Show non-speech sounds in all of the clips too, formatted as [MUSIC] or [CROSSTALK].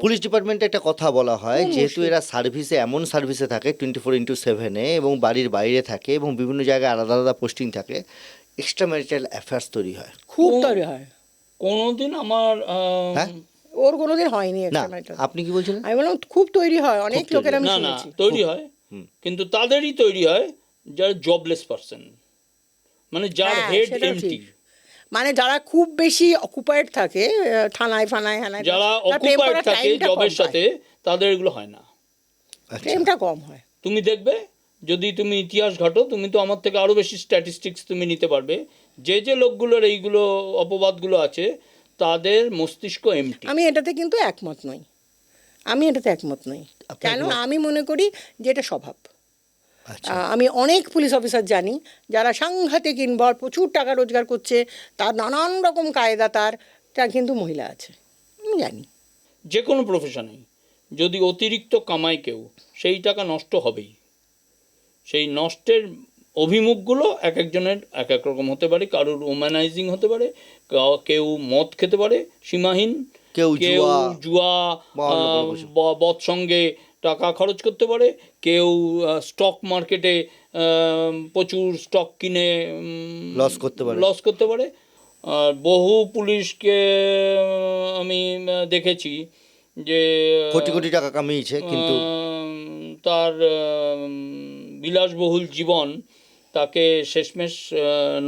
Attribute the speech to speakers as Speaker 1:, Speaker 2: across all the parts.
Speaker 1: Police ডিপার্টমেন্টে একটা কথা বলা হয় যেহেতু এরা সার্ভিসে এমন সার্ভিসে থাকে টোয়েন্টি ফোর ইন্টু সেভেনে এবং বাড়ির বাইরে থাকে এবং বিভিন্ন জায়গায় আলাদা আলাদা পোস্টিং থাকে এক্সট্রা ম্যারিটাল অ্যাফেয়ার্স তৈরি হয়।
Speaker 2: খুব তৈরি হয়।
Speaker 3: কোনোদিন আমার
Speaker 1: হ্যাঁ?
Speaker 2: ওর কোনোদিন হয়নি
Speaker 1: না আপনি কি বলছিলেন?
Speaker 2: আমি বললাম খুব তৈরি হয় অনেক লোকের আমি শুনেছি।
Speaker 3: তৈরি হয়। কিন্তু তাদেরই তৈরি হয় যারা জবলেস পারসন মানে যার
Speaker 2: হ্যাঁ,
Speaker 3: হেড এমটি
Speaker 2: ঠিক। মানে যারা খুব বেশি অকুপায়েড থাকে থানায় ফানায় হ্যানায়
Speaker 3: যারা
Speaker 2: করার
Speaker 3: থাকে জবের সাথে তাদের এগুলো হয় না।
Speaker 1: আচ্ছা।
Speaker 2: প্রেমটা কম হয়।
Speaker 3: তুমি দেখবে যদি তুমি ইতিহাস ঘাটো তুমি তো আমার থেকে আরও বেশি স্ট্যাটিস্টিক্স তুমি নিতে পারবে। যে যে লোকগুলোর এইগুলো অপবাদগুলো আছে তাদের মস্তিষ্ক এমটি
Speaker 2: আমি এটাতে কিন্তু একমত নই। আমি এটাতে একমত নই। কেন? আমি মনে করি যে এটা স্বভাব।
Speaker 1: আচ্ছা
Speaker 2: আমি অনেক পুলিশ অফিসার জানি যারা সাংঘাতিক ইনভলভ প্রচুর টাকা রোজগার করছে তার নানান রকম কায়দা তার তার কিন্তু মহিলা আছে। আমি জানি।
Speaker 3: যে কোনো প্রফেশনেই যদি অতিরিক্ত কামায় কেউ সেই টাকা নষ্ট হবেই। সেই নষ্টের অভিমুখগুলো এক একজনের এক এক রকম হতে পারে কারোর ওম্যানাইজিং হতে পারে কেউ মদ খেতে পারে সীমাহীন
Speaker 1: কেউ জুয়া
Speaker 3: জুয়া টাকা খরচ করতে পারে। কেউ স্টক মার্কেটে প্রচুর স্টক কিনে
Speaker 1: লস করতে পারে।
Speaker 3: লস করতে পারে। আর বহু পুলিশকে আমি দেখেছি যে
Speaker 1: কোটি কোটি টাকা কামিয়েছে কিন্তু
Speaker 3: তার বিলাসবহুল জীবন তাকে শেষমেশ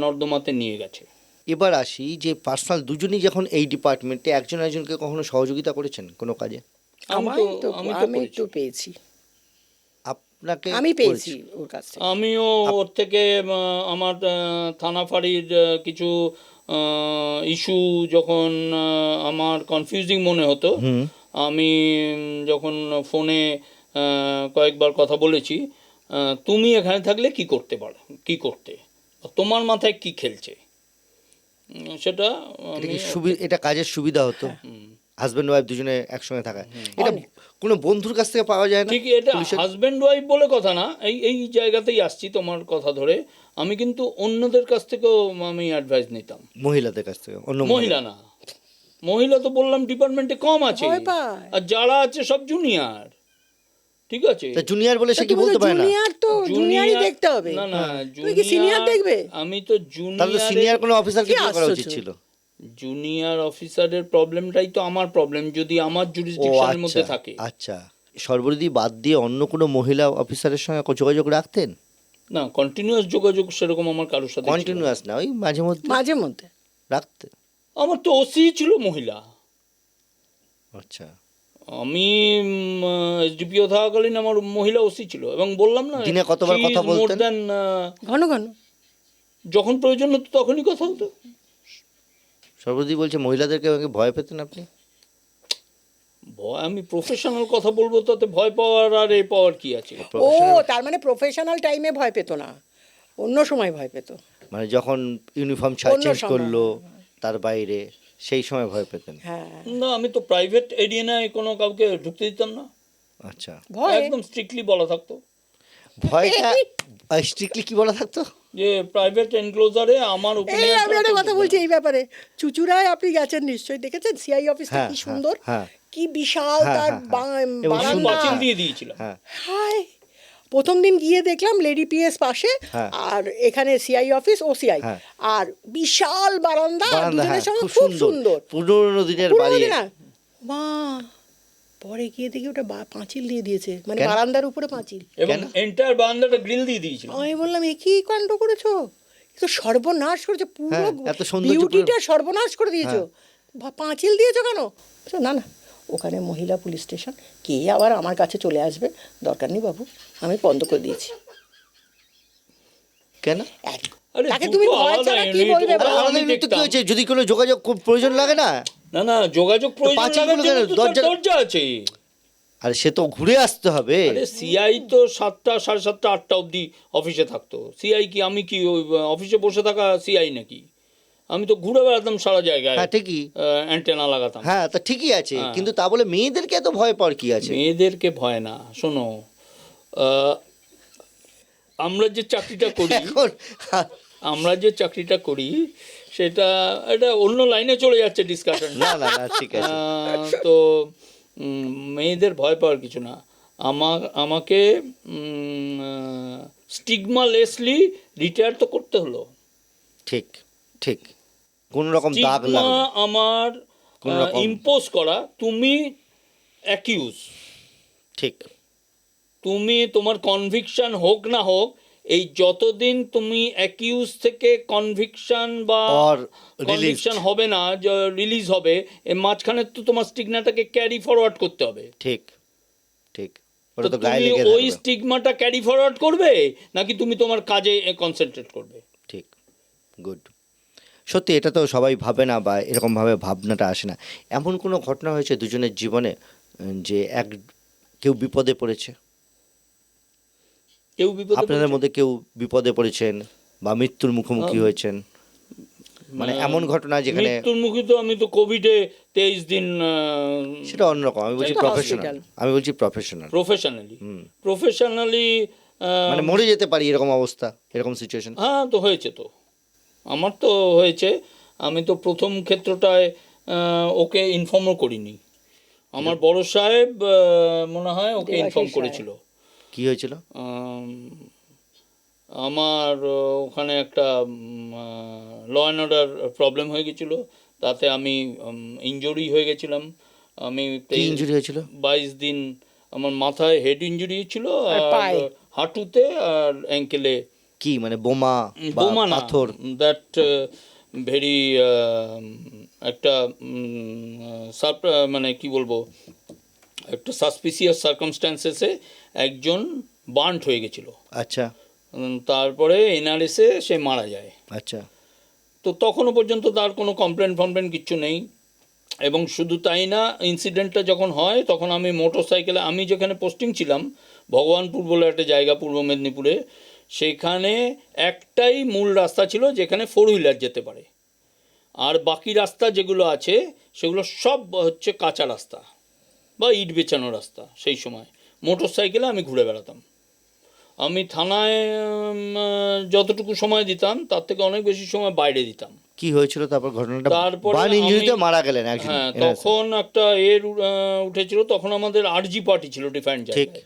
Speaker 3: নর্দমাতে নিয়ে গেছে।
Speaker 1: এবার আসি যে পার্সোনাল দুজনই যখন এই ডিপার্টমেন্টে একজন একজনকে কখনো সহযোগিতা করেছেন কোনো কাজে?
Speaker 3: আমি তো
Speaker 2: তো
Speaker 3: আমি তো
Speaker 2: পেয়েছি।
Speaker 1: আপনাকে
Speaker 2: আমি পেয়েছি ওর কাছ থেকে।
Speaker 3: আমিও ওর থেকে আমার থানা ফাঁড়ির কিছু ইস্যু যখন আমার কনফিউজিং মনে হতো আমি যখন ফোনে কয়েকবার কথা বলেছি তুমি এখানে থাকলে কি করতে পারো কি করতে? তোমার মাথায় কি খেলছে? সেটা
Speaker 1: এটা কাজের সুবিধা হতো। হাজব্যান্ড ওয়াইফ দুজনে একসঙ্গে থাকা। এটা কোনো বন্ধুর কাছ থেকে পাওয়া যায় না।
Speaker 3: ঠিক এটা হাজব্যান্ড ওয়াইফ বলে কথা না। এই এই জায়গাতেই আসছি তোমার কথা ধরে। আমি কিন্তু অন্যদের কাছ থেকেও আমি অ্যাডভাইস নিতাম।
Speaker 1: মহিলাদের কাছ থেকে অন্য
Speaker 3: মহিলা না। মহিলা তো বললাম ডিপার্টমেন্টে কম আছে। আর যারা আছে সব জুনিয়র ঠিক আছে?
Speaker 1: তা জুনিয়র বলে সে কি বলতে পারে না?
Speaker 2: জুনিয়র তো জুনিয়রই দেখতে হবে।
Speaker 3: না না
Speaker 2: তুমি কি সিনিয়র দেখবে?
Speaker 3: আমি তো
Speaker 1: তাহলে তো সিনিয়র
Speaker 3: জুনিয়র
Speaker 1: কোনো অফিসারকে
Speaker 2: কি
Speaker 1: করা উচিত ছিল?
Speaker 3: জুনিয়র অফিসারের প্রবলেমটাই তো আমার প্রবলেম যদি আমার জুরিসডিকশনের মধ্যে
Speaker 1: আচ্ছা
Speaker 3: থাকে।
Speaker 1: আচ্ছা সর্বরদি বাদ দিয়ে অন্য কোনো মহিলা অফিসারের সঙ্গে যোগাযোগ রাখতেন?
Speaker 3: না কন্টিনিউয়াস যোগাযোগ সেরকম আমার কারোর সাথে
Speaker 1: কন্টিনিউয়াস না। ওই মাঝে মধ্যে?
Speaker 2: মাঝে মধ্যে।
Speaker 1: রাখতেন?
Speaker 3: আমার তো ওসি ছিল মহিলা।
Speaker 1: আচ্ছা।
Speaker 3: আমি এসডিপিও থাকাকালীন আমার মহিলা ওসি ছিল এবং বললাম না
Speaker 1: দিনে কতবার কথা বলতেন?
Speaker 3: দেন
Speaker 2: ঘন ঘন।
Speaker 3: যখন প্রয়োজন হতো তখনই কথা হতো।
Speaker 1: সর্বরদি বলছে মহিলাদেরকে আমাকে ভয় পেতেন আপনি?
Speaker 3: ভয় আমি প্রফেশনাল কথা বলব তাতে ভয় পাওয়ার আর এ পাওয়ার কি আছে?
Speaker 2: ও তার মানে প্রফেশনাল টাইমে ভয় পেত না। অন্য সময় ভয় পেত।
Speaker 1: মানে যখন ইউনিফর্ম চেঞ্জ করল তার বাইরে সেই সময় ভয় পেতেন।
Speaker 2: হ্যাঁ।
Speaker 3: না আমি তো প্রাইভেট এরিয়ায় কোনো কাউকে ঢুকতে দিতাম না।
Speaker 1: আচ্ছা।
Speaker 2: ভয়?
Speaker 3: একদম স্ট্রিক্টলি বলা থাকতো।
Speaker 1: ভয়টা স্ট্রিক্টলি কি বলা থাকতো?
Speaker 3: যে প্রাইভেট এনক্লোজারে আমার
Speaker 2: এই আমি একটা কথা বলছি এই ব্যাপারে। চুচুড়ায় আপনি গেছেন নিশ্চয়ই দেখেছেন? সিআই অফিসটা
Speaker 1: হ্যাঁ,
Speaker 2: কি
Speaker 1: হ্যাঁ,
Speaker 2: সুন্দর?
Speaker 1: হ্যাঁ।
Speaker 2: কি বিশাল তার বারান্দা।
Speaker 3: দিয়ে দিয়েছিলাম।
Speaker 1: হ্যাঁ।
Speaker 2: হাই প্রথম দিন গিয়ে দেখলাম লেডি পিএস পাশে। আর এখানে সিআই অফিস ও সিআই। আর বিশাল বারান্দা দুজনের সঙ্গে
Speaker 1: খুব সুন্দর। পুরনো দিনের বাড়ি।
Speaker 2: মা! পরে গিয়ে দেখি ওটা বা- পাঁচিল দিয়ে দিয়েছে। মানে বারান্দার উপরে পাঁচিল।
Speaker 3: এবং এন্টায়ার বারান্দাটা গ্রিল দিয়ে দিয়েছিল।
Speaker 2: আমি বললাম এ কি কাণ্ড করেছ? এ তো সর্বনাশ করেছ পুরো
Speaker 1: হ্যাঁ, এত সৌন্দর্য
Speaker 2: বিউটিটা সর্বনাশ করে দিয়েছ। বা- পাঁচিল দিয়েছ কেন? বলছে, না না ওখানে মহিলা পুলিশ স্টেশন। কে আবার আমার কাছে চলে আসবে? দরকার নেই বাবু আমি বন্ধ করে দিয়েছি।
Speaker 1: কেন?
Speaker 2: এক- তাকে তুমি ভয় ছাড়া কি বলবে?
Speaker 3: ওটা
Speaker 2: বলো?
Speaker 3: আমি
Speaker 1: তো কি হয়েছে যদি কোনো যোগাযোগ খুব প্রয়োজন লাগে না।
Speaker 3: না না যোগাযোগ প্রয়োজন
Speaker 1: পাঁচিলগুলো
Speaker 3: লাগার জন্য তো তার
Speaker 1: দরজা-
Speaker 3: দরজা আছে।
Speaker 1: আর সে তো ঘুরে আসতে হবে।
Speaker 3: আরে সিআই তো সাতটা সাড়ে সাতটা আটটা অবধি অফিসে থাকতো। সিআই কি আমি কি ওই অফিসে বসে থাকা সিআই নাকি? আমি তো ঘুরে বেড়াতাম সারা জায়গায়।
Speaker 1: হ্যাঁ ঠিকই।
Speaker 3: অ্যান্টেনা লাগাতাম।
Speaker 1: হ্যাঁ তা ঠিকই আছে।
Speaker 3: হ্যাঁ।
Speaker 1: কিন্তু তা বলে মেয়েদেরকে এত ভয় পাওয়ার কি আছে?
Speaker 3: মেয়েদেরকে ভয় না শোনো আহ, আমরা যে চাকরিটা [LAUGHS] করি আমরা যে চাকরিটা করি সেটা এটা অন্য লাইনে চলে যাচ্ছে ডিসকাশন
Speaker 1: না না না ঠিক আছে।
Speaker 3: তো মেয়েদের ভয় পাওয়ার কিছু না। আমার আমাকে স্টিগমালেসলি রিটায়ার তো করতে হলো।
Speaker 1: ঠিক ঠিক। কোন রকম দাগ লাগবে
Speaker 3: আমার ইম্পোজ করা তুমি অ্যাকিউজ
Speaker 1: ঠিক।
Speaker 3: তুমি তোমার কনভিকশন হোক না হোক এই যতদিন তুমি অ্যাকিউজ থেকে কনভিকশন বা কনভিকশন হবে না রিলিজ হবে এর মাঝখানে তো তোমার স্টিগনাটাকে ক্যারি ফরওয়ার্ড করতে হবে।
Speaker 1: ঠিক ঠিক।
Speaker 3: তুমি ওই স্টিগমাটা ক্যারি ফরওয়ার্ড করবে নাকি তুমি তোমার কাজে কনসেন্ট্রেট করবে?
Speaker 1: ঠিক গুড সত্যি এটা তো সবাই ভাবে না বা এরকমভাবে ভাবনাটা আসে না। এমন কোনো ঘটনা হয়েছে দুজনের জীবনে যে এক কেউ বিপদে পড়েছে?
Speaker 3: কেউ বিপদে
Speaker 1: আপনাদের মধ্যে কেউ বিপদে পড়েছেন বা মৃত্যুর মুখোমুখি হয়েছেন? মানে এমন ঘটনা যেখানে
Speaker 3: মৃত্যুর মুখী তো আমি তো কোভিডে তেইশ দিন
Speaker 1: সেটা অন্যরকম আমি বলছি প্রফেশনাল আমি বলছি প্রফেশনাল
Speaker 3: প্রফেশনালি প্রফেশনালি
Speaker 1: মানে মরে যেতে পারি এরকম অবস্থা এরকম সিচুয়েশন
Speaker 3: হ্যাঁ তো হয়েছে তো। আমার তো হয়েছে আমি তো প্রথম ক্ষেত্রটায় আহ, ওকে ইনফর্মও করিনি। আমার বড় সাহেব আহ, মনে হয় ওকে ইনফর্ম করেছিল।
Speaker 1: কি হয়েছিল?
Speaker 3: আমার ওখানে একটা ল অ্যান্ড অর্ডার প্রবলেম হয়ে গেছিল। তাতে আমি ইনজুরি হয়ে গেছিলাম। আমি
Speaker 1: কি ইনজুরি হয়েছিল?
Speaker 3: বাইশ দিন আমার মাথায় হেড ইনজুরি ছিল
Speaker 2: আর
Speaker 3: হাঁটুতে আর অ্যাঙ্কেলে
Speaker 1: কি মানে বোমা
Speaker 3: বোমা না।
Speaker 1: পাথর?
Speaker 3: দ্যাট ভেরি একটা মানে কি বলব? একটা সাসপিসিয়াস সার্কামস্ট্যান্সেসে একজন বার্ন্ট হয়ে গেছিল।
Speaker 1: আচ্ছা।
Speaker 3: তারপরে এনআরএসে সে মারা যায়।
Speaker 1: আচ্ছা।
Speaker 3: তো তখনও পর্যন্ত তার কোনো কমপ্লেন ফমপ্লেন কিচ্ছু নেই। এবং শুধু তাই না ইনসিডেন্টটা যখন হয় তখন আমি মোটর সাইকেলে আমি যেখানে পোস্টিং ছিলাম ভগবানপুর বলে একটা জায়গা পূর্ব মেদিনীপুরে সেখানে একটাই মূল রাস্তা ছিল যেখানে ফোর হুইলার যেতে পারে। আর বাকি রাস্তা যেগুলো আছে সেগুলো সব হচ্ছে কাঁচা রাস্তা। বা ইট বেচানো রাস্তা সেই সময়। মোটর সাইকেলে আমি ঘুরে বেড়াতাম। আমি থানায় যতটুকু সময় দিতাম তার থেকে অনেক বেশি সময় বাইরে দিতাম।
Speaker 1: কি হয়েছিল তারপর ঘটনাটা?
Speaker 3: তারপরে
Speaker 1: ইঞ্জুরিতে মারা গেলেন
Speaker 3: হ্যাঁ তখন একটা এর উঠেছিল তখন আমাদের আরজি পার্টি ছিল ডিফারেন্ট
Speaker 1: ঠিক।
Speaker 3: জায়গায়।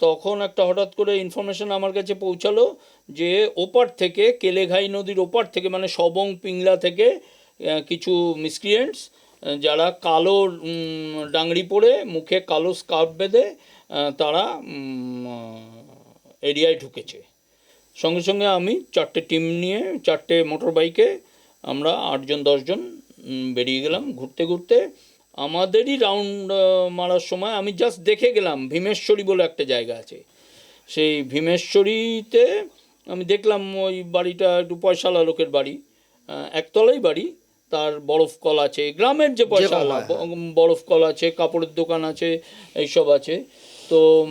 Speaker 3: তখন একটা হঠাৎ করে ইনফরমেশন আমার কাছে পৌঁছালো যে ওপার থেকে কেলেঘাই নদীর ওপার থেকে মানে সবং পিংলা থেকে কিছু মিসক্রিয়েন্টস যারা কালো ডাংরি পরে মুখে কালো স্কার্ফ বেঁধে তারা এরিয়ায় ঢুকেছে। সঙ্গে সঙ্গে আমি চারটে টিম নিয়ে, চারটে মোটর বাইকে আমরা আটজন, দশজন বেরিয়ে গেলাম ঘুরতে ঘুরতে। আমাদেরই রাউন্ড মারার সময় আমি জাস্ট দেখে গেলাম, ভীমেশ্বরী বলে একটা জায়গা আছে। সেই ভীমেশ্বরীতে আমি দেখলাম ওই বাড়িটা একটু পয়সালা লোকের বাড়ি একতলাই বাড়ি। তার বরফ কল আছে গ্রামের যে পয়সাওয়ালা। ব- বরফ কল আছে কাপড়ের দোকান আছে এইসব আছে। তো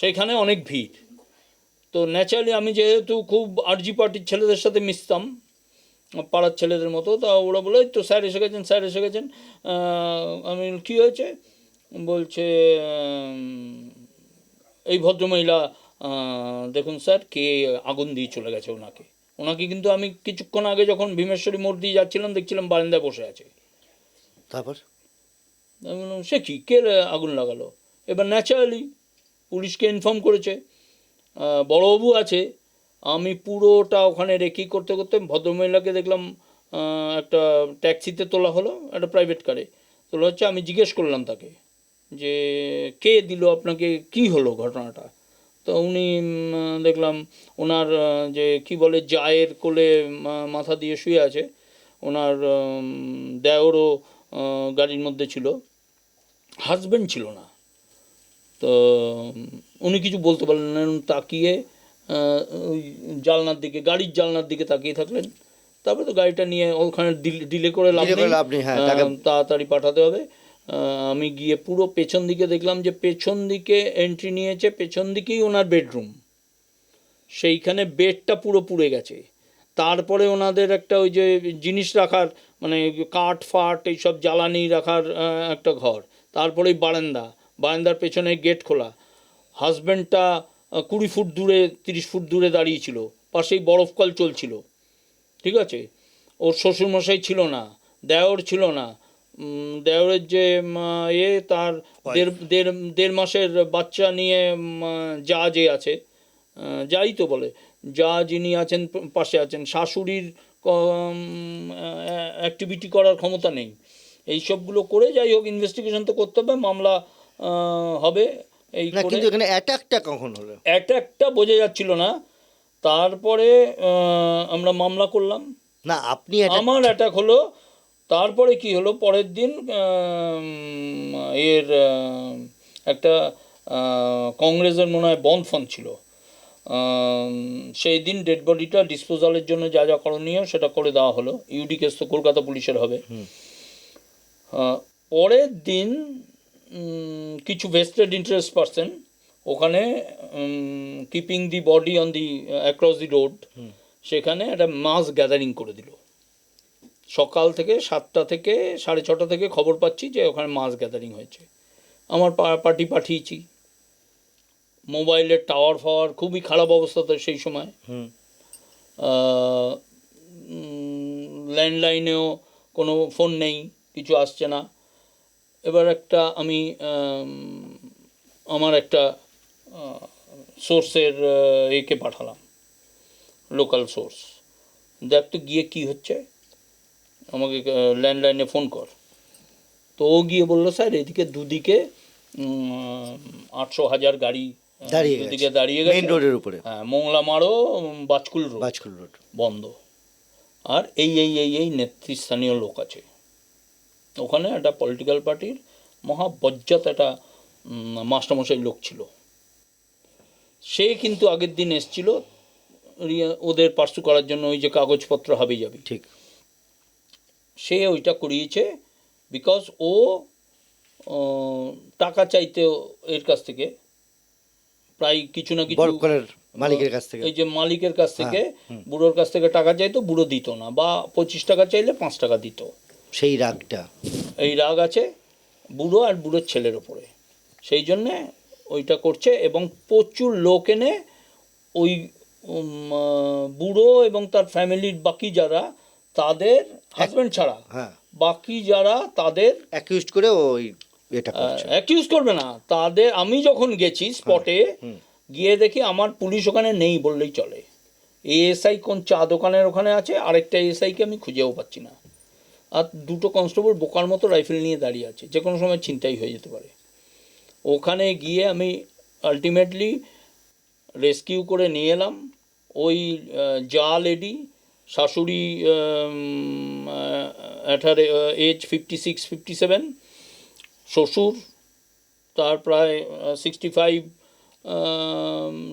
Speaker 3: সেখানে অনেক ভিড়। তো ন্যাচারালি আমি যেহেতু খুব আরজি পার্টির ছেলেদের সাথে মিশতাম পাড়ার ছেলেদের মতো তা ওরা বলে তো স্যার এসে গেছেন স্যার এসে গেছেন। আমি কী হয়েছে? বলছে এই ভদ্রমহিলা দেখুন স্যার কে আগুন দিয়ে চলে গেছে ওনাকে। ওনাকে কিন্তু আমি কিছুক্ষণ আগে যখন ভীমেশ্বরী মোড় দিয়ে যাচ্ছিলাম দেখছিলাম বারান্দায় বসে আছে।
Speaker 1: তারপর?
Speaker 3: আমি বললাম সে কি? কে আগুন লাগালো? এবার ন্যাচারালি পুলিশকে ইনফর্ম করেছে বড়বাবু আছে। আমি পুরোটা ওখানে রেকি করতে করতে ভদ্রমহিলাকে দেখলাম একটা ট্যাক্সিতে তোলা হলো একটা প্রাইভেট কারে তোলা হচ্ছে আমি জিজ্ঞেস করলাম তাকে যে কে দিল আপনাকে? কি হলো ঘটনাটা? তো উনি দেখলাম ওনার যে কি বলে জায়ের কোলে মাথা দিয়ে শুয়ে আছে। ওনার দেওরও গাড়ির মধ্যে ছিল। হাজব্যান্ড ছিল না। তো উনি কিছু বলতে পারলেন না। তাকিয়ে ওই জানলার দিকে গাড়ির জানলার দিকে তাকিয়ে থাকলেন। তারপরে তো গাড়িটা নিয়ে ওখানে ডিলে করে লাভ নেই।
Speaker 1: হ্যাঁ,
Speaker 3: তাড়াতাড়ি পাঠাতে হবে। আমি গিয়ে পুরো পেছন দিকে দেখলাম যে পেছন দিকে এন্ট্রি নিয়েছে, পেছন দিকেই ওনার বেডরুম সেইখানে বেডটা পুরো পুড়ে গেছে। তারপরে ওনাদের একটা ওই যে জিনিস রাখার মানে কাঠ ফাট এইসব জ্বালানি রাখার একটা ঘর। তারপরে বারান্দা, বারান্দার পেছনে গেট খোলা। হাজব্যান্ডটা কুড়ি ফুট দূরে, তিরিশ ফুট দূরে দাঁড়িয়েছিল পাশেই বরফ কল চলছিল। ঠিক আছে? ওর শ্বশুরমশাই ছিল না, দেওর ছিল না। দেওরের যে এ তার দেড় দেড় মাসের বাচ্চা নিয়ে যা যে আছে যাই তো বলে যা যিনি আছেন পাশে আছেন শাশুড়ির অ্যাক্টিভিটি করার ক্ষমতা নেই। এই সবগুলো করে যাই হোক ইনভেস্টিগেশন তো করতে হবে মামলা হবে এই
Speaker 1: কিন্তু এখানে অ্যাটাকটা কখন হলো?
Speaker 3: একটা বোঝা যাচ্ছিল না। তারপরে আমরা মামলা করলাম।
Speaker 1: না আপনি
Speaker 3: আমার অ্যাটাক হলো তারপরে কি হলো? পরের দিন এর একটা কংগ্রেসের মনে হয় বন্ধ ফন ছিল। সেই দিন ডেড বডিটা ডিসপোজালের জন্য যা যা করণীয় সেটা করে দেওয়া হলো। ইউডি কেস তো কলকাতা পুলিশের হবে। পরের দিন কিছু ভেস্টেড ইন্টারেস্ট পার্সন ওখানে keeping the body on the across the road সেখানে একটা মাস গ্যাদারিং করে দিল। সকাল থেকে সাতটা থেকে সাড়ে ছটা থেকে খবর পাচ্ছি যে ওখানে মাস গ্যাদারিং হয়েছে। আমার পা- পার্টি পাঠিয়েছি। মোবাইলের টাওয়ার ফাওয়ার খুবই খারাপ অবস্থাতে সেই সময়।
Speaker 1: হুম।
Speaker 3: ল্যান্ডলাইনেও কোনো ফোন নেই কিছু আসছে না। এবার একটা আমি আমার একটা সোর্সের একে পাঠালাম লোকাল সোর্স দেখ তো গিয়ে কী হচ্ছে। আমাকে ল্যান্ডলাইনে ফোন কর। তো ও গিয়ে বলল স্যার এদিকে দুদিকে আটশো হাজার গাড়ি
Speaker 1: দাঁড়িয়ে
Speaker 3: দুদিকে দাঁড়িয়ে গেছে।
Speaker 1: মেইন রোডের উপরে।
Speaker 3: হ্যাঁ মোংলামারও বাজকুল রোড
Speaker 1: বাজকুল রোড
Speaker 3: বন্ধ। আর এই এই এই এই নেতৃস্থানীয় লোক আছে। ওখানে একটা পলিটিক্যাল পার্টির মহাবজ্জাত একটা মাস্টারমশাই লোক ছিল। সে কিন্তু আগের দিন এসছিল ওদের পার্সু করার জন্য ওই যে কাগজপত্র হবে যাবে
Speaker 1: ঠিক।
Speaker 3: সে ওইটা করিয়েছে বিকজ ও টাকা চাইতে এর কাছ থেকে প্রায় কিছু না কিছু
Speaker 1: মালিকের কাছ থেকে।
Speaker 3: এই যে মালিকের কাছ থেকে বুড়োর কাছ থেকে টাকা চাইতো বুড়ো দিত না বা পঁচিশ টাকা চাইলে পাঁচ টাকা দিত।
Speaker 1: সেই রাগটা।
Speaker 3: এই রাগ আছে বুড়ো আর বুড়োর ছেলের ওপরে। সেই জন্যে ওইটা করছে এবং প্রচুর লোক এনে ওই বুড়ো এবং তার ফ্যামিলির বাকি যারা তাদের হাজব্যান্ড ছাড়া।
Speaker 1: হ্যাঁ।
Speaker 3: বাকি যারা তাদের
Speaker 1: করে ওই এটা
Speaker 3: অ্যাকিউজ করবে না। তাদের আমি যখন গেছি স্পটে গিয়ে দেখি আমার পুলিশ ওখানে নেই বললেই চলে। এএসআই কোন চা দোকানের ওখানে আছে আরেকটা এএসআইকে আমি খুঁজেও পাচ্ছি না। আর দুটো কনস্টেবল বোকার মতো রাইফেল নিয়ে দাঁড়িয়ে আছে যে কোনো সময় ছিনতাই হয়ে যেতে পারে। ওখানে গিয়ে আমি আলটিমেটলি রেস্কিউ করে নিয়ে এলাম। ওই যা লেডি শাশুড়ি after age fifty six fifty seven শ্বশুর, তার প্রায় সিক্সটি ফাইভ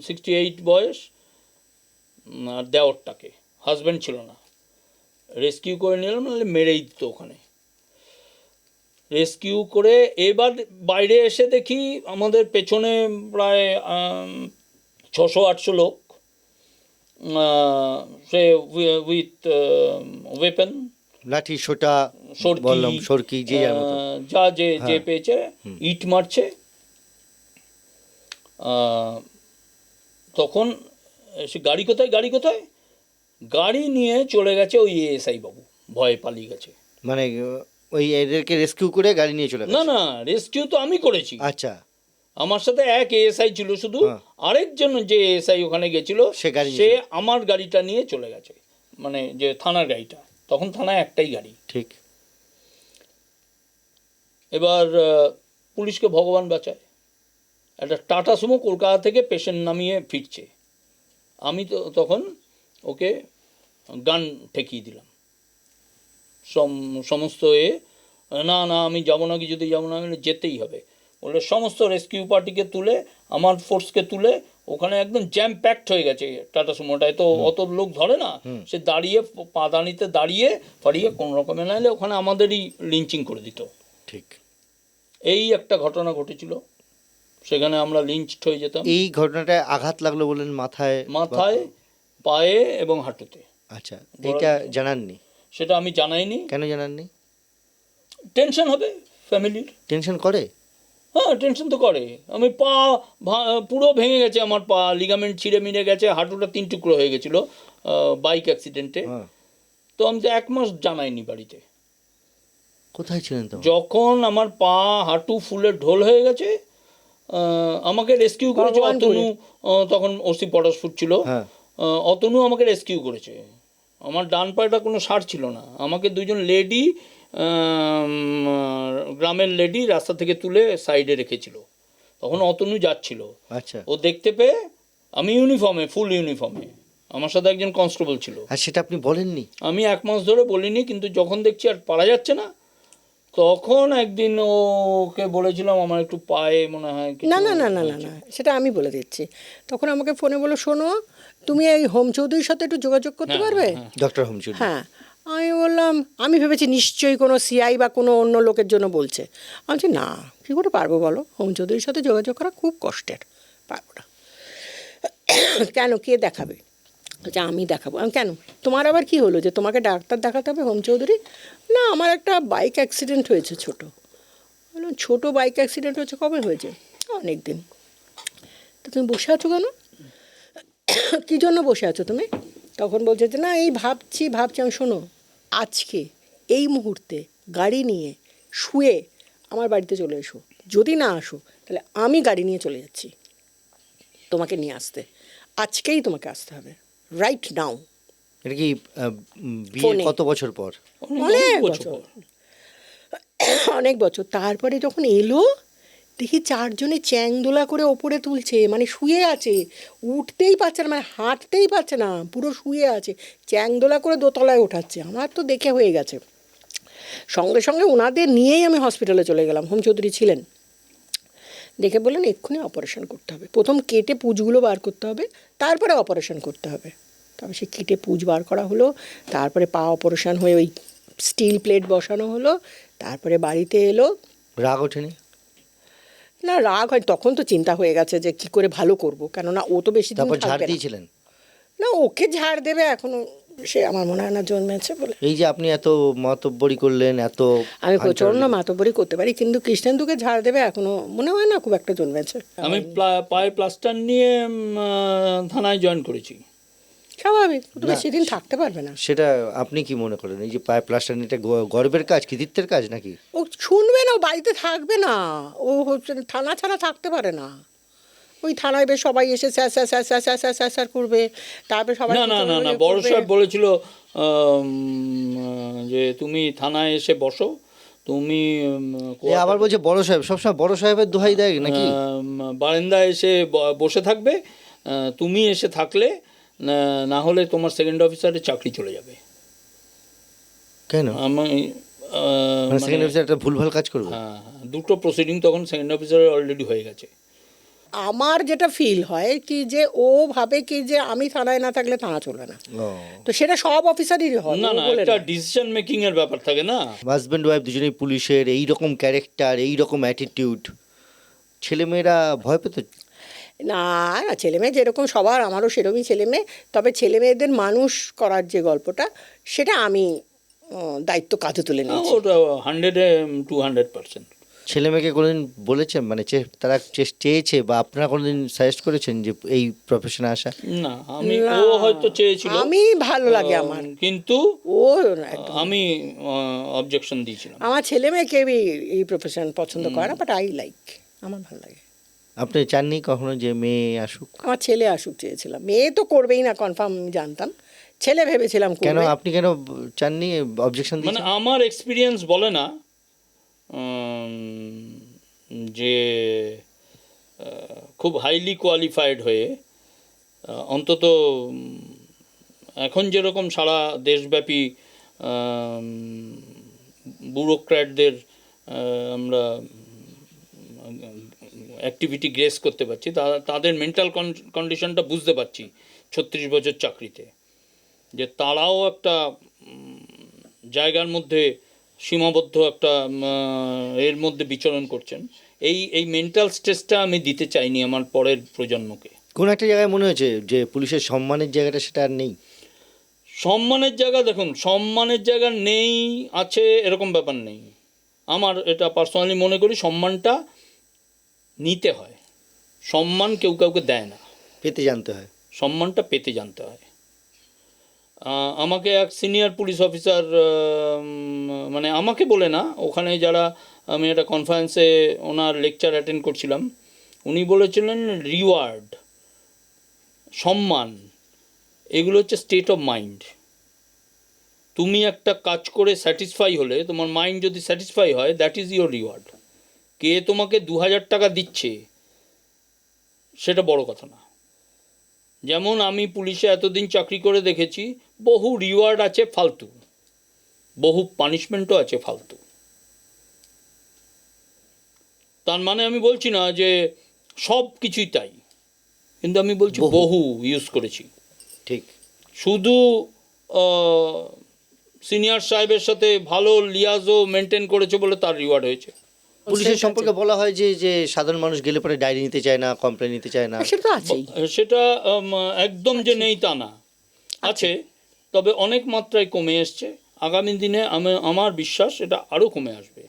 Speaker 3: সিক্সটি এইট বয়স আর দেওরটাকে। হাজব্যান্ড ছিল না। রেস্কিউ করে নিলাম নাহলে মেরেই দিত ওখানে। রেস্কিউ করে এবার বাইরে এসে দেখি আমাদের পেছনে প্রায় ছশো আটশো লোক সে উইথ ওয়েপেন
Speaker 1: লাঠি সোটা বললাম সরকি যে
Speaker 3: যা যে যে
Speaker 1: হ্যাঁ।
Speaker 3: পেয়েছে ইট মারছে। তখন সে গাড়ি কোথায় গাড়ি কোথায়? গাড়ি নিয়ে চলে গেছে ওই এএসআই বাবু। ভয়ে পালিয়ে গেছে।
Speaker 1: মানে ওই এদেরকে রেস্কিউ করে গাড়ি নিয়ে চলে
Speaker 3: না না রেস্কিউ তো আমি করেছি।
Speaker 1: আচ্ছা।
Speaker 3: আমার সাথে এক এএসআই ছিল শুধু
Speaker 1: হ্যাঁ।
Speaker 3: আরেকজন যে এএসআই ওখানে গেছিল
Speaker 1: সে
Speaker 3: আমার গাড়িটা নিয়ে চলে গেছে মানে যে থানার গাড়িটা। তখন থানায় একটাই গাড়ি।
Speaker 1: ঠিক।
Speaker 3: এবার পুলিশকে ভগবান বাঁচায়। একটা টাটা সুমো কলকাতা থেকে পেশেন্ট নামিয়ে ফিরছে। আমি তো তখন ওকে গান ঠেকিয়ে দিলাম। সম- সমস্ত এ না না আমি যাব না কি যদি যাব না যেতেই হবে। বলে সমস্ত রেস্কিউ পার্টিকে তুলে আমার ফোর্সকে তুলে ওখানে একদম জ্যাম প্যাকড হয়ে গেছে টাটা সুমোটায় তো অত লোক ধরে না সে দাঁড়িয়ে পাদানিতে দাঁড়িয়ে ফাড়িয়ে কোনো রকমে নাহলে ওখানে আমাদেরই লিঞ্চিং করে দিত।
Speaker 1: ঠিক।
Speaker 3: এই একটা ঘটনা ঘটেছিল। সেখানে আমরা লিঞ্চড হয়ে যেতাম।
Speaker 1: এই ঘটনাটায় আঘাত লাগল বলেন মাথায়?
Speaker 3: মাথায় পায়ে এবং হাঁটুতে।
Speaker 1: আচ্ছা এটা জানাননি?
Speaker 3: সেটা আমি জানাইনি।
Speaker 1: কেন জানাননি?
Speaker 3: টেনশন হবে ফ্যামিলির
Speaker 1: টেনশন করে?
Speaker 3: হ্যাঁ টেনশন তো করে। আমি পা পুরো ভেঙে গেছে আমার পা লিগামেন্ট ছিঁড়ে মিড়ে গেছে হাঁটুটা তিন টুকরো হয়ে গেছিল বাইক অ্যাক্সিডেন্টে
Speaker 1: হ্যাঁ।
Speaker 3: তো আমি তো এক মাস জানাইনি বাড়িতে।
Speaker 1: কোথায় ছিলেন তো
Speaker 3: যখন আমার পা হাঁটু ফুলের ঢোল হয়ে গেছে আহ, আমাকে রেস্কিউ করেছে অতনু তখন ওসি পটাশপুর ছিল।
Speaker 1: হ্যাঁ।
Speaker 3: অতনু আমাকে রেস্কিউ করেছে। আমার ডান পাটা কোনো সার ছিল না। আমাকে দুজন লেডি গ্রামের লেডি রাস্তা থেকে তুলে সাইডে রেখেছিল। তখন অতনু যাচ্ছিল।
Speaker 1: আচ্ছা।
Speaker 3: ও দেখতে পেয়ে আমি ইউনিফর্মে ফুল ইউনিফর্মে আমার সাথে একজন কনস্টেবল ছিল।
Speaker 1: আর সেটা আপনি বলেননি?
Speaker 3: আমি এক মাস ধরে বলিনি কিন্তু যখন দেখছি আর পারা যাচ্ছে না তখন একদিন ওকে বলেছিলাম আমার একটু পায়ে মনে হয় কিছু
Speaker 2: না না না না না না সেটা আমি বলে দিচ্ছি। তখন আমাকে ফোনে বলো শোনো তুমি এই হোম চৌধুরীর সাথে একটু যোগাযোগ করতে পারবে?
Speaker 1: ডক্টর হোমচুরি
Speaker 2: হ্যাঁ। আমি বললাম, আমি ভেবেছি নিশ্চয়ই কোনো সিআই বা কোনো অন্য লোকের জন্য বলছে। আমি বলছি, না, কী করে পারব বলো? হোম চৌধুরীর সাথে যোগাযোগ করা খুব কষ্টের। পারব না। কেন? কে দেখাবে? বলছে, আমি দেখাবো। আমি কেন? তোমার আবার কি হলো যে তোমাকে ডাক্তার দেখাতে হবে হোম চৌধুরী? না, আমার একটা বাইক অ্যাক্সিডেন্ট হয়েছে ছোট। বললাম, ছোটো বাইক অ্যাক্সিডেন্ট হয়েছে? কবে হয়েছে? অনেক দিন তো তুমি বসে আছো কেন? কী জন্য বসে আছো তুমি? তখন বলছে যে, না, এই ভাবছি ভাবছি, আমি শোনো আজকে এই মুহূর্তে গাড়ি নিয়ে শুয়ে আমার বাড়িতে চলে এসো। যদি না আসো তাহলে আমি গাড়ি নিয়ে চলে যাচ্ছি। তোমাকে নিয়ে আসতে। আজকেই তোমাকে আসতে হবে। রাইট নাও
Speaker 1: এটা কি উম, কত বছর পর?
Speaker 2: অনেক
Speaker 3: বছর।
Speaker 2: বছর।
Speaker 3: পর।
Speaker 2: অনেক বছর। তারপরে যখন এলো দেখি চারজনে চ্যাংদোলা করে ওপরে তুলছে মানে শুয়ে আছে। উঠতেই পারছে না মানে হাঁটতেই পারছে না, পুরো শুয়ে আছে। চ্যাংদোলা করে দোতলায় ওঠাচ্ছে, আমার তো দেখে হয়ে গেছে। সঙ্গে সঙ্গে ওনাদের নিয়েই আমি হসপিটালে চলে গেলাম হোম চৌধুরী ছিলেন। দেখে বললেন, এক্ষুনি অপারেশন করতে হবে। প্রথম কেটে পুজগুলো বার করতে হবে, তারপরে অপারেশন করতে হবে। তবে সে কেটে পুজ বার করা হলো, তারপরে পা অপারেশন হয়ে ওই স্টিল প্লেট বসানো হলো, তারপরে বাড়িতে এলো।
Speaker 1: রাগ ওঠেনি?
Speaker 2: না রাগ হয়। তখন তো চিন্তা হয়ে গেছে যে কি করে ভালো করব। কেননা ও তো বেশি দিন
Speaker 1: তারপর ঝাড়
Speaker 2: থাকবে না।
Speaker 1: দিয়েছিলেন?
Speaker 2: না ওকে ঝাড় দেবে এখনও সে আমার মনে হয় না জন্মেছে বলে।
Speaker 1: এই যে আপনি এত মতব্বরি করলেন এত
Speaker 2: আমি প্রচণ্ড মাতবরি করতে পারি কিন্তু কৃষ্ণেন্দুকে ঝাড় দেবে এখনও মনে হয় না খুব একটা জন্মেছে।
Speaker 3: আমি প্লা- পায়ে প্লাস্টার নিয়ে উম, আহ, থানায় জয়েন করেছি।
Speaker 2: স্বাভাবিক তো বেশি থাকতে পারবে না।
Speaker 1: সেটা আপনি কি মনে করেন? এই যে পায় প্লাস্টার এটা গর্বের কাজ কৃতিত্বের কাজ নাকি?
Speaker 2: ও শুনবে না ও বাড়িতে থাকবে না। ও হচ্ছে থানা ছাড়া থাকতে পারে না। ওই থানায় বেশ সবাই এসে sir sir sir sir sir sir sir করবে। তারপরে সবাই
Speaker 3: না না না না বড় সাহেব বলেছিল যে তুমি থানায় এসে বসো। তুমি
Speaker 1: আবার বলছে বড় সাহেব সবসময় বড় সাহেবের দোহাই দেয় নাকি?
Speaker 3: বারান্দায় এসে বসে থাকবে। তুমি এসে থাকলে না- না হলে তোমার সেকেন্ড অফিসারের চাকরি চলে যাবে।
Speaker 1: কেন?
Speaker 3: আমি
Speaker 1: মানে সেকেন্ড
Speaker 3: মানে-
Speaker 1: অফিসার একটা ভুলভাল কাজ করবে?
Speaker 3: হ্যাঁ হ্যাঁ, দুটো প্রসিডিং তখন সেকেন্ড অফিসারের অলরেডি হয়ে গেছে।
Speaker 2: আমার যেটা ফিল হয় কি যে ও ভাবে কি যে আমি থানায় না থাকলে থানা চলবে না। তো সেটা সব অফিসারই হয়
Speaker 3: না না একটা। ডিসিশন মেকিং এর ব্যাপার থাকে না।
Speaker 1: হাজব্যান্ড ওয়াইফ দুজনেই পুলিশের এই রকম ক্যারেক্টার এই রকম অ্যাটিটিউড ছেলেমেয়েরা ভয় পেত
Speaker 2: না না ছেলে মেয়ে যেরকম সবার আমারও সেরকমই ছেলে মেয়ে। তবে ছেলে মেয়েদের মানুষ করার যে গল্পটা সেটা আমি দায়িত্ব কাঁধে তুলে নিয়েছি।
Speaker 3: ওটা হান্ড্রেড টু হান্ড্রেড পার্সেন্ট
Speaker 1: ছেলে মেয়েকে কোনোদিন বলেছেন? মানে চে- তারা চেয়েছে বা আপনারা কোনোদিন সাজেস্ট করেছেন যে এই প্রফেশনে আসা?
Speaker 3: না আমি ও হয়তো চেয়েছিল।
Speaker 2: আমি ভালো লাগে আমার।
Speaker 3: কিন্তু
Speaker 2: ও
Speaker 3: আমি অবজেকশন দিয়েছিলাম।
Speaker 2: আমার ছেলে মেয়ে কেউই এই প্রফেশন পছন্দ করে না বাট আই লাইক আমার ভালো লাগে।
Speaker 1: আপনি চাননি কখনো যে মেয়ে আসুক?
Speaker 2: আমার ছেলে আসুক চেয়েছিলাম। মেয়ে তো করবেই না কনফার্ম জানতাম। ছেলে ভেবেছিলাম
Speaker 1: কেন আপনি কেন চাননি অবজেকশন
Speaker 3: মানে আমার এক্সপিরিয়েন্স বলে না যে খুব হাইলি কোয়ালিফাইড হয়ে অন্তত এখন যেরকম সারা দেশব্যাপী ব্যুরোক্র্যাটদের আমরা অ্যাক্টিভিটি গ্রেস করতে পারছি তাদের মেন্টাল কন্ডিশনটা বুঝতে পারছি ছত্রিশ বছর চাকরিতে। যে তারাও একটা জায়গার মধ্যে সীমাবদ্ধ একটা এর মধ্যে বিচরণ করছেন। এই এই মেন্টাল স্ট্রেসটা আমি দিতে চাইনি আমার পরের প্রজন্মকে।
Speaker 1: কোন একটা জায়গায় মনে হয়েছে যে পুলিশের সম্মানের জায়গাটা সেটা আর নেই?
Speaker 3: সম্মানের জায়গা দেখুন সম্মানের জায়গা নেই আছে এরকম ব্যাপার নেই। আমার এটা পার্সোনালি মনে করি সম্মানটা নিতে হয়। সম্মান কেউ কাউকে দেয় না।
Speaker 1: পেতে জানতে হয়।
Speaker 3: সম্মানটা পেতে জানতে হয়। আমাকে এক সিনিয়র পুলিশ অফিসার মানে আমাকে বলে না ওখানে যারা আমি একটা কনফারেন্সে ওনার লেকচার অ্যাটেন্ড করছিলাম উনি বলেছিলেন রিওয়ার্ড সম্মান এগুলো হচ্ছে স্টেট অফ মাইন্ড তুমি একটা কাজ করে স্যাটিসফাই হলে তোমার মাইন্ড যদি স্যাটিসফাই হয় দ্যাট ইজ ইয়োর রিওয়ার্ড কে তোমাকে দু হাজার টাকা দিচ্ছে সেটা বড় কথা না। যেমন আমি পুলিশে এতদিন চাকরি করে দেখেছি বহু রিওয়ার্ড আছে ফালতু বহু পানিশমেন্টও আছে ফালতু। তার মানে আমি বলছি না যে সব কিছুই তাই কিন্তু আমি বলছি
Speaker 1: বহু।
Speaker 3: ইউজ করেছি।
Speaker 1: ঠিক।
Speaker 3: শুধু সিনিয়র সাহেবের সাথে ভালো লিয়াজও মেনটেন করেছে বলে তার রিওয়ার্ড হয়েছে।
Speaker 1: পুলিশের সম্পর্কে বলা হয় যে যে সাধারণ মানুষ গেলে পরে ডায়েরি নিতে চায় না কমপ্লেন নিতে চায় না।
Speaker 2: সেটা তো আছেই।
Speaker 3: সেটা একদম যে নেই তা না। আছে। তবে অনেক মাত্রায় কমে এসছে। আগামী দিনে আমি আমার বিশ্বাস এটা আরও কমে আসবে।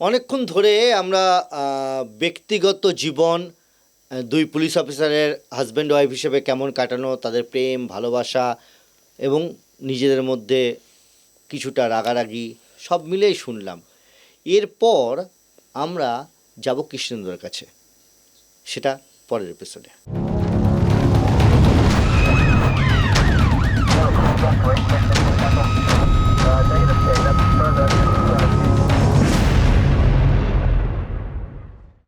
Speaker 1: অনেকক্ষণ ধরে আমরা ব্যক্তিগত জীবন দুই পুলিশ অফিসারের হাজব্যান্ড ওয়াইফ হিসেবে কেমন কাটানো তাদের প্রেম ভালোবাসা এবং নিজেদের মধ্যে কিছুটা রাগারাগি সব মিলেই শুনলাম। এরপর আমরা যাব কৃষ্ণেন্দ্রের কাছে। সেটা পরের এপিসোডে